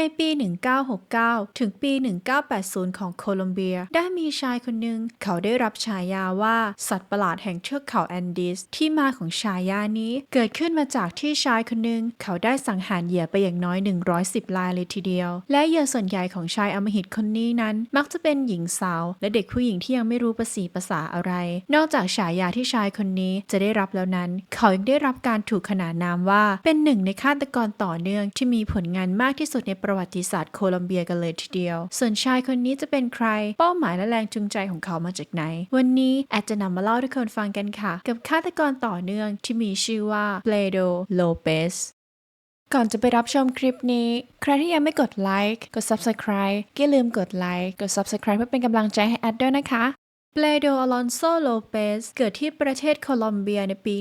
ในปี 1969 ถึงปี 1980 ของโคลอมเบีย ได้มีชายคนหนึ่งเขาได้รับฉายาว่าสัตว์ประหลาดแห่งเทือกเขาแอนดีสที่มาของฉายานี้เกิดขึ้นมาจากที่ชายคนหนึ่งเขาได้สังหารเหยื่อไปอย่างน้อย 110 รายเลยทีเดียว และเหยื่อส่วนใหญ่ของชายอมหิตคนนี้นั้น มักจะเป็นหญิงสาว และเด็กผู้หญิงที่ยังไม่รู้ภาษีภาษาอะไร นอกจากฉายาที่ชายคนนี้จะได้รับแล้วนั้น เขายังได้รับการถูกขนานนามว่า เป็นหนึ่งในฆาตกรต่อเนื่องที่มีผลงานมากที่สุดในประประวัติศาสตร์โคลอมเบียกันเลยทีเดียว ส่วนชายคนนี้จะเป็นใคร เป้าหมายและแรงจูงใจของเขามาจากไหน วันนี้แอดจะนำมาเล่าให้ทุกคนฟังกันค่ะ กับฆาตกรต่อเนื่องที่มีชื่อว่าเบลโดโลเปสก่อนจะไปรับชมคลิปนี้ ใครที่ยังไม่กดไลค์ กด Subscribe ก็อย่าลืมกดไลค์ กด Subscribe เพื่อเป็นกำลังใจให้แอดด้วยนะคะ เปโดอลอนโซโลเปสเกิดที่ประเทศโคลอมเบียในปี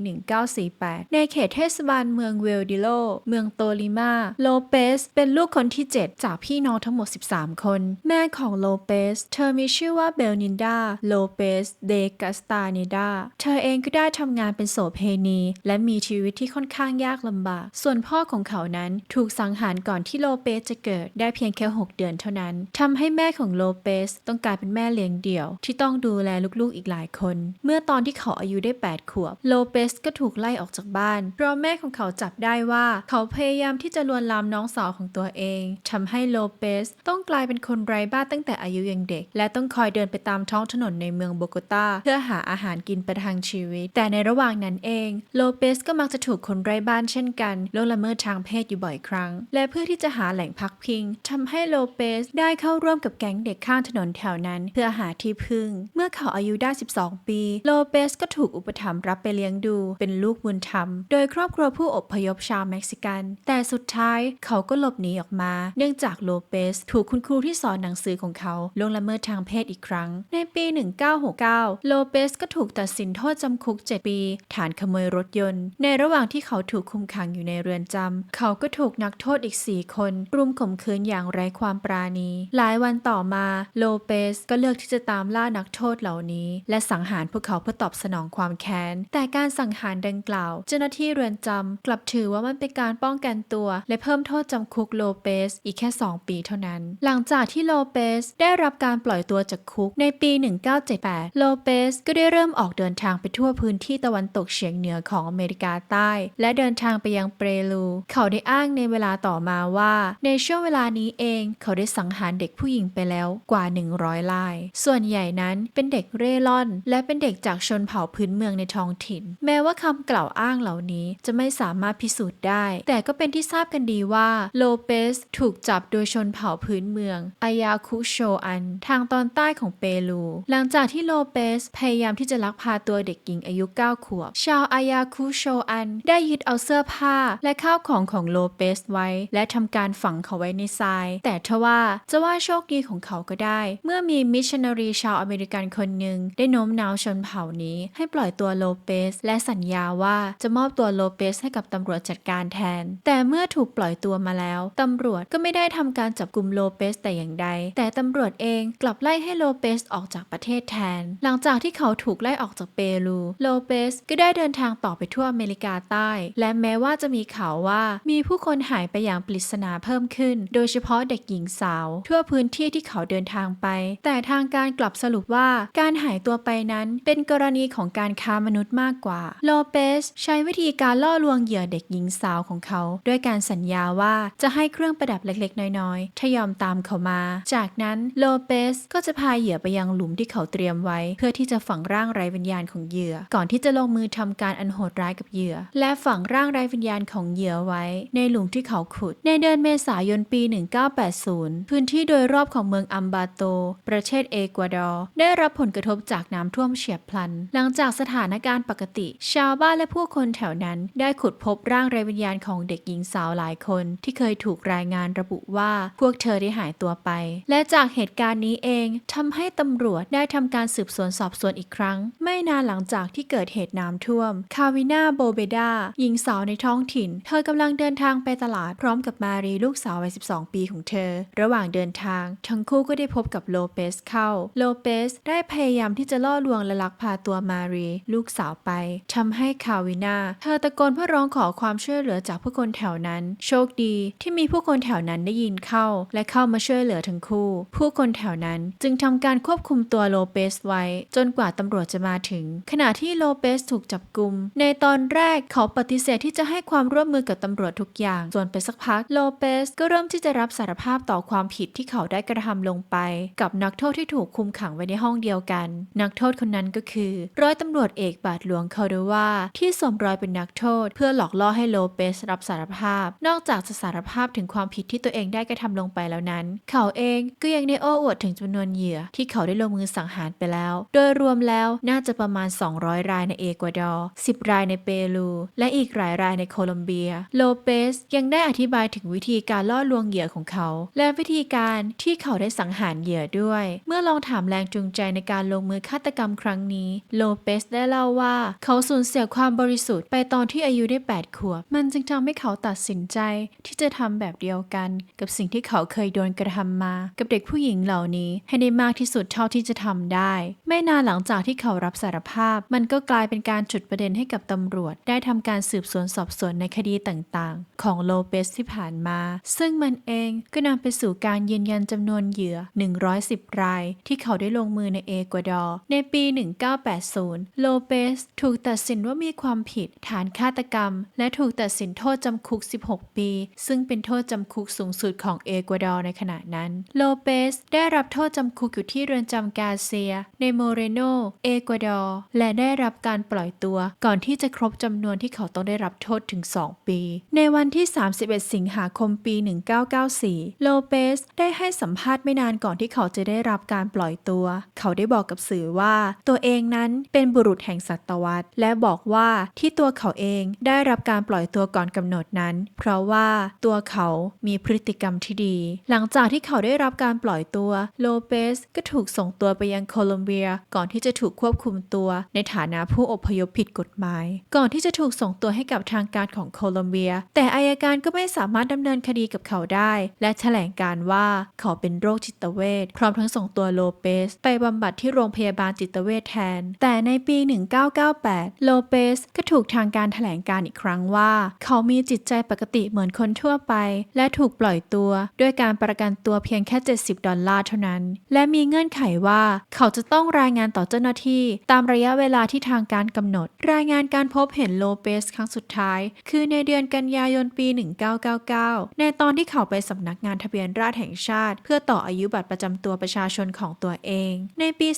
1948 ในเขตเทศบาลเมืองเวลดิโล เมืองโตลิมา โลเปสเป็นลูกคนที่ 7 จากพี่น้องทั้งหมด 13 คน แม่ของโลเปส เธอมีชื่อว่าเบลนินดา โลเปส เดกัสตาเนดา เธอเองก็ได้ทำงานเป็นโสเพณี และมีชีวิตที่ค่อนข้างยากลำบาก ส่วนพ่อของเขานั้นถูกสังหารก่อนที่โลเปสจะเกิดได้เพียงแค่ 6 เดือนเท่านั้น ทำให้แม่ของโลเปสต้องกลายเป็นแม่เลี้ยงเดี่ยวที่ต้องดูแลลูกๆอีกหลายคน เมื่อตอนที่เขาอายุได้ 8 ขวบ โลเปสก็ถูกไล่ออกจากบ้าน เพราะแม่ของเขาจับได้ว่า เขาพยายามที่จะลวนลามน้องสาวของตัวเองทำให้โลเปสต้องกลายเป็นคนไร้บ้านตั้งแต่อายุยังเด็ก และต้องคอยเดินไปตามท้องถนนในเมืองโบโกตาเพื่อหาอาหารกินประทังชีวิต แต่ในระหว่างนั้นเอง โลเปสก็มักจะถูกคนไร้บ้านเช่นกันล่วงละเมิดทางเพศอยู่บ่อยครั้ง และเพื่อที่จะหาแหล่งพักพิงทำให้โลเปสได้เข้าร่วมกับแก๊งเด็กข้างถนนแถวนั้น เพื่อหาที่พึ่ง เมื่อเขาอายุได้ 12 ปี โลเปสก็ถูกอุปถัมภ์รับไปเลี้ยงดู เป็นลูกบุญธรรม โดยครอบครัวผู้อพยพชาวเม็กซิกัน แต่สุดท้ายเขาก็หลบหนีออกมา เนื่องจากโลเปสถูกคุณครูที่สอนหนังสือของเขาล่วงละเมิดทางเพศอีกครั้ง ในปี 1969 โลเปสก็ถูกตัดสินโทษจำคุก 7 ปี ฐานขโมยรถยนต์ ในระหว่างที่เขาถูกคุมขังอยู่ในเรือนจำเขาก็ถูกนักโทษอีก 4 คนรุมข่มขืนอย่างไร้ความปราณี หลายวันต่อมาโลเปสก็เลือกที่จะตามล่านักโทษเหล่านี้ และสังหารพวกเขาเพื่อตอบสนองความแค้น แต่การสังหารดังกล่าว เจ้าหน้าที่เรือนจำกลับถือว่ามันเป็นการป้องกันตัว และเพิ่มโทษจำคุกโลเปสอีกแค่ 2 ปีเท่านั้น หลังจากที่โลเปสได้รับการปล่อยตัวจากคุกในปี 1978 โลเปสก็ได้เริ่มออกเดินทางไปทั่วพื้นที่ตะวันตกเฉียงเหนือของอเมริกาใต้ และเดินทางไปยังเปรู เขาได้อ้างในเวลาต่อมาว่า ในช่วงเวลานี้เอง เขาได้สังหารเด็กผู้หญิงไปแล้วกว่า 100ราย ส่วนใหญ่นั้นเป็นเด็กเร่ร่อน และเป็นเด็กจากชนเผ่าพื้นเมืองในท้องถิ่น แม้ว่าคำกล่าวอ้างเหล่านี้จะไม่สามารถพิสูจน์ได้ แต่ก็เป็นที่ทราบกันดีว่าโลเปสถูกจับโดยชนเผ่าพื้นเมืองอายาคุโชอัน ทางตอนใต้ของเปรู หลังจากที่โลเปสพยายามที่จะลักพาตัวเด็กหญิงอายุ 9 ขวบ ชาวอายาคุโชอัน ได้ยึดเอาเสื้อผ้าและข้าวของของโลเปสไว้ และทำการฝังเขาไว้ในทราย แต่ทว่าจะว่าโชคดีของเขาก็ได้ เมื่อมีมิชชันนารีชาวอเมริกันคนหนึ่งได้โน้มน้าวชนเผ่านี้ ให้ปล่อยตัวโลเปส และสัญญาว่าจะมอบตัวโลเปสให้กับตำรวจจัดการแทน แต่เมื่อถูกปล่อยตัวมาแล้วตำรวจก็ไม่ได้ทำการจับกลุ่มโลเปสแต่อย่างใด แต่ตำรวจเองกลับไล่ให้โลเปสออกจากประเทศแทน หลังจากที่เขาถูกไล่ออกจากเปรูโลเปสก็ได้เดินทางต่อไปทั่วอเมริกาใต้ และแม้ว่าจะมีข่าวว่ามีผู้คนหายไปอย่างปริศนาเพิ่มขึ้น โดยเฉพาะเด็กหญิงสาว ทั่วพื้นที่ที่เขาเดินทางไป แต่ทางการกลับสรุปว่าการหายตัวไปนั้นเป็นกรณีของการค้ามนุษย์มากกว่า โลเปสใช้วิธีการล่อลวงเหยื่อเด็กหญิงสาวของเขา ด้วยการสัญญาว่าจะให้เครื่องประดับเล็กๆ น้อยๆ ถ้ายอมตามเขามา จากนั้นโลเปสก็จะพาเหยื่อไปยังหลุมที่เขาเตรียมไว้ เพื่อที่จะฝังร่างไร้วิญญาณของเหยื่อ ก่อนที่จะลงมือทำการอันโหดร้ายกับเหยื่อ และฝังร่างไร้วิญญาณของเหยื่อไว้ ในหลุมที่เขาขุด ในเดือนเมษายนปี 1980 พื้นที่โดยรอบของเมืองอัมบาโต ประเทศเอกวาดอร์ ได้รับผลกระทบจากน้ำท่วมเฉียบพลัน หลังจากสถานการณ์ปกติ ชาวบ้านและผู้คนแถวนั้นได้ขุดพบร่างไร้วิญญาณของเด็กหญิงสาวหลายคน ที่เคยถูกรายงานระบุว่าพวกเธอได้หายตัวไป และจากเหตุการณ์นี้เองทำให้ตำรวจได้ทำการสืบสวนสอบสวนอีกครั้ง ไม่นานหลังจากที่เกิดเหตุน้ำท่วม คาวินาโบเบดาหญิงสาวในท้องถิ่น เธอกำลังเดินทางไปตลาดพร้อมกับมารีลูกสาววัย 12 ปีของเธอ ระหว่างเดินทาง ทั้งคู่ก็ได้พบกับโลเปสเข้า โลเปสได้พยายามที่จะล่อลวงและลักพาตัวมารีลูกสาวไปทำให้คาวินาเธอตะโกนเพื่อร้องขอความช่วยเหลือจากผู้คนแถวนั้น โชคดีที่มีผู้คนแถวนั้นได้ยินเข้า และเข้ามาช่วยเหลือทั้งคู่ ผู้คนแถวนั้นจึงทำการควบคุมตัวโลเปสไว้ จนกว่าตำรวจจะมาถึง ขณะที่โลเปสถูกจับกุม ในตอนแรกเขาปฏิเสธที่จะให้ความร่วมมือกับตำรวจทุกอย่าง ส่วนไปสักพักโลเปสก็เริ่มที่จะรับสารภาพต่อความผิดที่เขาได้กระทำลงไป กับนักโทษที่ถูกคุมขังไว้ในห้องเดียวกัน นักโทษคนนั้นก็คือ ร้อยตำรวจเอกบาทหลวงคาร์ดวาที่สวมรอยเป็นนักโทษ เพื่อหลอกล่อให้โลเปสรับสารภาพ นอกจากจะสารภาพถึงความผิดที่ตัวเองได้กระทำลงไปแล้วนั้น เขาเองก็ยังได้โอ้อวดถึงจำนวนเหยื่อ ที่เขาได้ลงมือสังหารไปแล้ว โดยรวมแล้วน่าจะประมาณ 200 รายในเอกวาดอร์10 รายในเปรูและอีกหลายรายในโคลอมเบีย โลเปสยังได้อธิบายถึงวิธีการล่อลวงเหยื่อของเขา และวิธีการที่เขาได้สังหารเหยื่อด้วย เมื่อลองถามแรงจูงใจในการลงมือฆาตกรรมครั้งนี้ โลเปสได้เล่าว่า เขาสูญเสียความบริสุทธิ์ไปตอนที่อายุได้ 8 ขวบ มันจึงทำให้เขาตัดสินใจที่จะทำแบบเดียวกัน กับสิ่งที่เขาเคยโดนกระทำมา กับเด็กผู้หญิงเหล่านี้ให้ได้มากที่สุดเท่าที่จะทำได้ ไม่นานหลังจากที่เขารับสารภาพ มันก็กลายเป็นการจุดประเด็นให้กับตำรวจ ได้ทำการสืบสวนสอบสวนในคดีต่างๆ ของโลเปสที่ผ่านมา ซึ่งมันเองก็นำไปสู่การยืนยันจำนวนเหยื่อ 110 ราย ที่เขาได้ลงมือในเอกวาดอร์ ในปี 1980 โลเปสถูกตัดสินว่ามีความผิดฐานฆาตกรรม และถูกตัดสินโทษจำคุก 16 ปี ซึ่งเป็นโทษจำคุกสูงสุดของเอกวาดอร์ในขณะนั้น โลเปสได้รับโทษจำคุกอยู่ที่เรือนจำกาเซีย ในโมเรโน เอกวาดอร์ และได้รับการปล่อยตัว ก่อนที่จะครบจำนวนที่เขาต้องได้รับโทษถึง 2 ปี ในวันที่ 31 สิงหาคมปี 1994 โลเปสได้ให้สัมภาษณ์ไม่นานก่อนที่เขาจะได้รับการปล่อยตัว เขาได้บอกกับสื่อว่า ตัวเองนั้นเป็นบุรุษแห่งศตวรรษ และบอกว่าที่ตัวเขาเองได้รับการปล่อยตัวก่อนกำหนดนั้น เพราะว่าตัวเขามีพฤติกรรมที่ดี หลังจากที่เขาได้รับการปล่อยตัวโลเปสก็ถูกส่งตัวไปยังโคลอมเบีย ก่อนที่จะถูกควบคุมตัวในฐานะผู้อพยพผิดกฎหมาย ก่อนที่จะถูกส่งตัวให้กับทางการของโคลอมเบีย แต่อายการก็ไม่สามารถดำเนินคดีกับเขาได้ และแถลงการว่าเขาเป็นโรคจิตเวชพร้อมทั้งส่งตัวโลเปส ไปบำบัดที่โรงพยาบาลจิตเวชแทน แต่ในปี 1998 โลเปสก็ถูกทางการแถลงการอีกครั้งว่า เขามีจิตใจปกติเหมือนคนทั่วไป และถูกปล่อยตัวด้วยการประกันตัวเพียงแค่ 70 ดอลลาร์เท่านั้น และมีเงื่อนไขว่าเขาจะต้องรายงานต่อเจ้าหน้าที่ ตามระยะเวลาที่ทางการกำหนด รายงานการพบเห็นโลเปสครั้งสุดท้าย คือในเดือนกันยายนปี 1999 ในตอนที่เขาไปสำนักงานทะเบียนราษฎรแห่งชาติ เพื่อต่ออายุบัตรประจำตัวประชาชนของตัวเอง ในปี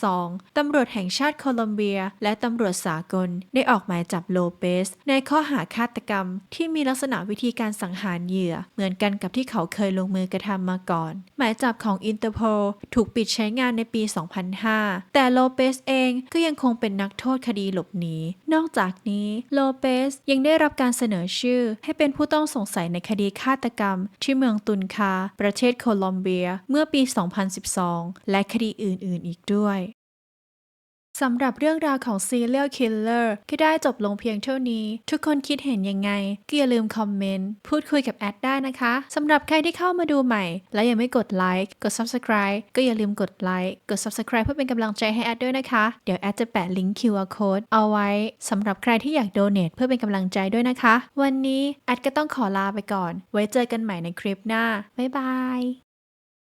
2002 ตำรวจแห่งชาติโคลอมเบีย และตำรวจสากล ได้ออกหมายจับโลเปส ในข้อหาฆาตกรรม ที่มีลักษณะวิธีการสังหารเหยื่อ เหมือนกันกับที่เขาเคยลงมือกระทำมาก่อน หมายจับของอินเตอร์โพลถูกปิดใช้งานในปี 2005 แต่โลเปสเองก็ยังคงเป็นนักโทษคดีหลบหนี นอกจากนี้โลเปสยังได้รับการเสนอชื่อ ให้เป็นผู้ต้องสงสัยในคดีฆาตกรรม ที่เมืองตุนคา ประเทศโคลอมเบีย เมื่อปี 2012 และคดีอื่น ๆอีกด้วยสำหรับเรื่องราวของ Serial Killer ก็ได้จบลงเพียงเท่านี้ ทุกคนคิดเห็นยังไงก็อย่าลืมคอมเมนต์ พูดคุยกับแอดได้นะคะสำหรับใครที่เข้ามาดูใหม่ และยังไม่กดไลค์กด Subscribe ก็อย่าลืมกดไลค์กด Subscribe เพื่อเป็นกำลังใจให้แอดด้วยนะคะ เดี๋ยวแอดจะแปะลิงก์ QR Code เอาไว้สำหรับใครที่อยากโดเน a t เพื่อเป็นกำลังใจด้วยนะคะ วันนี้แอดก็ต้องขอลาไปก่อน ไว้เจอกันใหม่ในคลิปหน้าบ๊ายบาย